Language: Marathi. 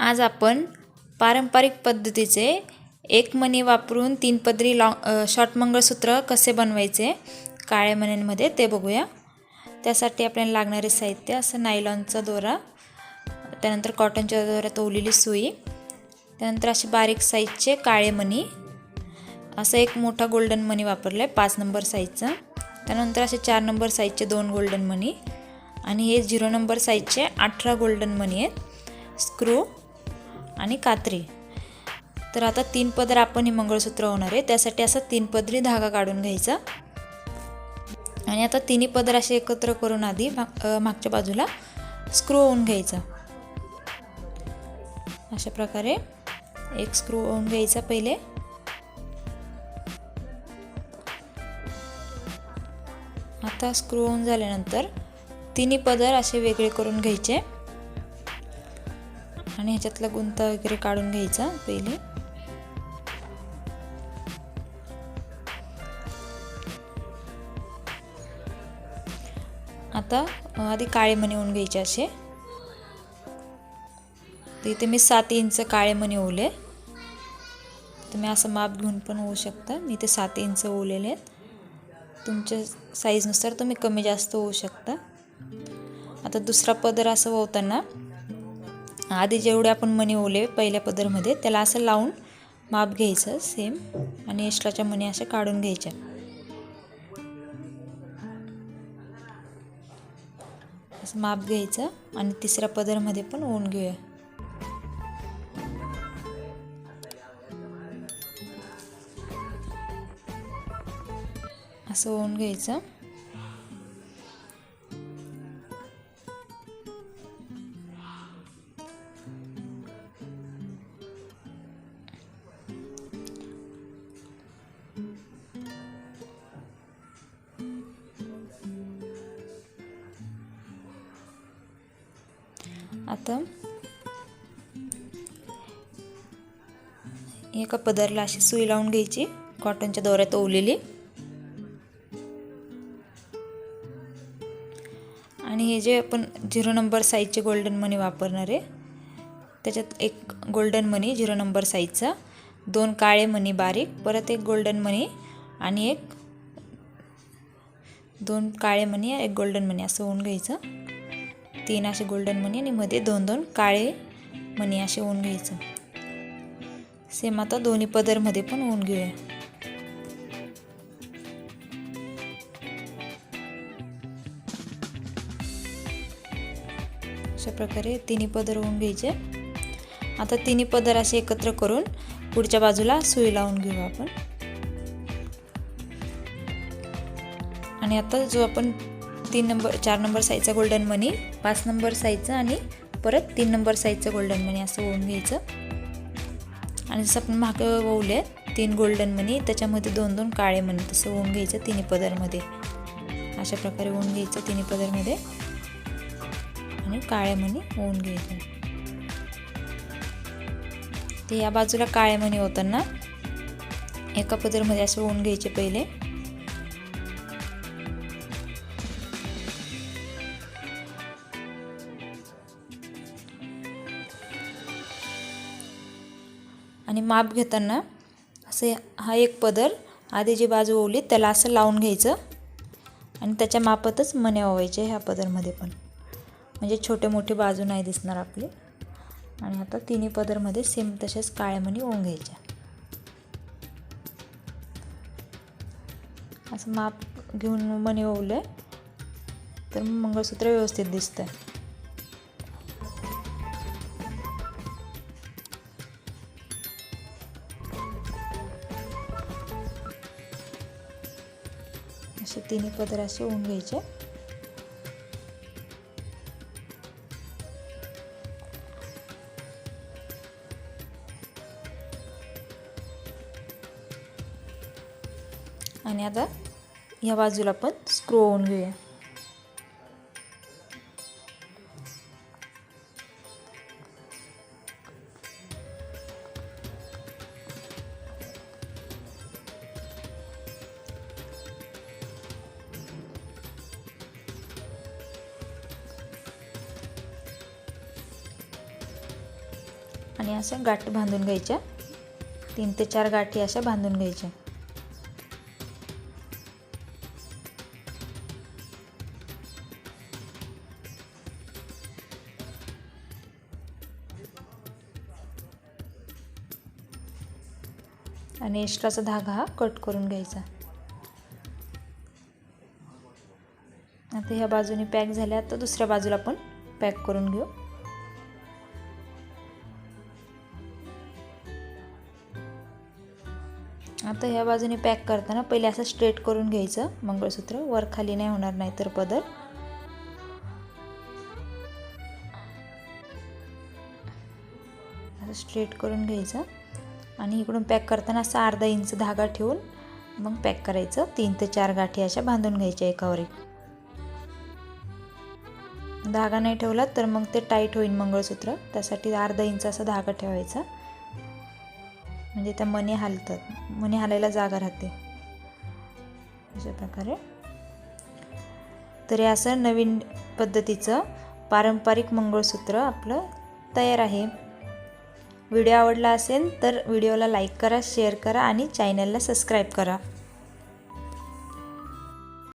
आज आपण पारंपरिक पद्धतीचे एक मणी वापरून तीन पदरी लॉ शॉर्ट मंगळसूत्र कसे बनवायचे काळ्या मण्यांमध्ये ते बघूया. त्यासाठी आपल्याला लागणारे साहित्य असं नायलॉनचा दोरा त्यानंतर कॉटनच्या दोऱ्यात ओवलेली सुई त्यानंतर असे बारीक साईजचे काळे मणी असं एक मोठा गोल्डन मणी वापरला आहे पाच नंबर साईजचा. त्यानंतर असे चार नंबर साईजचे दोन गोल्डन मणी आणि हे झिरो नंबर साईजचे अठरा गोल्डन मणी आहेत. स्क्रू आणि कात्री. तर आता तीन पदर आपण हे मंगळसूत्र होणार आहे. त्यासाठी असा तीन पदरी धागा काढून घ्यायचा. आणि आता तिन्ही पदर असे एकत्र करून आधी माग मागच्या बाजूला स्क्रू होऊन घ्यायचा. अशा प्रकारे एक स्क्रू होऊन घ्यायचा पहिले. आता स्क्रू होऊन झाल्यानंतर तिन्ही पदर असे वेगळे करून घ्यायचे. आणि ह्याच्यातला गुंता वगैरे काढून घ्यायचा पहिले. आता आधी काळे मणी होऊन घ्यायचे असे. तर इथे मी सात इंच काळे मणी ओले. तुम्ही असं माप घेऊन पण होऊ शकता. मी इथे सात इंच ओलेले आहेत. तुमच्या साईजनुसार तुम्ही कमी जास्त होऊ शकता. आता दुसरा पदर असं होताना आधी जेवढे आपण मणी ओले पहिल्या पदरमध्ये त्याला असं लावून माप घ्यायचं सेम आणि एक्स्ट्राच्या मणी अशा काढून घ्यायच्या. असं माप घ्यायचं आणि तिसऱ्या पदरमध्ये पण ओन घेऊया. असं ओन घ्यायचं. आता. एका पदरला अशी सुई लावून घ्यायची. कॉटनच्या दोऱ्यात ओवलेली. आणि हे जे आपण झिरो नंबर साईजचे गोल्डन मनी वापरणार आहे त्याच्यात एक गोल्डन मनी झिरो नंबर साईजचा दोन काळे मनी बारीक परत एक गोल्डन मनी आणि एक दोन काळे मनी एक गोल्डन मनी असं होऊन घ्यायचं. तीन असे गोल्डन मनी आणि मध्ये दोन दोन काळे मनी असे ऊन घ्यायचं. सेम आता दोन्ही पदरमध्ये पण ऊन घेऊया. अशा प्रकारे तिन्ही पदर होऊन घ्यायचे. आता तिन्ही पदर असे एकत्र करून पुढच्या बाजूला सुई लावून घेऊ आपण. आणि आता जो आपण तीन नंबर चार नंबर साईजचा गोल्डन मनी पाच नंबर साईजचा आणि परत तीन नंबर साईजचं गोल्डन मनी असं होऊन घ्यायचं. आणि जसं आपण मागं ववले तीन गोल्डन मनी त्याच्यामध्ये दोन दोन काळे मनी तसं होऊन घ्यायचं तिन्ही पदरमध्ये. अशा प्रकारे होऊन घ्यायचं तिन्ही पदरमध्ये. आणि काळे मणी होऊन घ्यायचं. ते या बाजूला काळे मणी होताना एका पदरमध्ये असं होऊन घ्यायचे पहिले. आणि माप घेताना असे हा एक पदर आधी जी बाजू ओवली त्याला असं लावून घ्यायचं आणि त्याच्या मापातच मने ओवायचे ह्या पदरमध्ये पण. म्हणजे छोटे मोठे बाजू नाही दिसणार आपले. आणि आता तिन्ही पदरमध्ये सेम तसेच काळ्या मणी ओवून घ्यायच्या. असं माप घेऊन मणी ओवलं तर मंगळसूत्र व्यवस्थित दिसतं तिन्ही पदर असे होऊन घ्यायचे. आणि आता या बाजूला पण स्क्रू होऊन घेऊया. आणि अशा गाठी बांधून घ्यायच्या. तीन ते चार गाठी अशा बांधून घ्यायच्या. आणि एक्स्ट्राचा धागा हा कट करून घ्यायचा. आता ह्या बाजूने पॅक झाल्या तर दुसऱ्या बाजूला पण पॅक करून घेऊ. आता ह्या बाजूने पॅक करताना पहिले असं स्ट्रेट करून घ्यायचं मंगळसूत्र. वर खाली नाही होणार नाही तर पदर. असं स्ट्रेट करून घ्यायचं. आणि इकडून पॅक करताना असा अर्धा इंच धागा ठेवून मग पॅक करायचं. तीन ते चार गाठी अशा बांधून घ्यायच्या एकावर एक. धागा नाही ठेवला तर मग ते टाईट होईल मंगळसूत्र. त्यासाठी अर्धा इंच असा धागा ठेवायचा. म्हणजे त्या मणी हालतात. मणी हालायला जागा राहते. अशा प्रकारे. तर हे असं नवीन पद्धतीचं पारंपरिक मंगळसूत्र आपलं तयार आहे. व्हिडिओ आवडला असेल तर व्हिडिओला लाईक करा शेअर करा आणि चॅनलला सबस्क्राईब करा.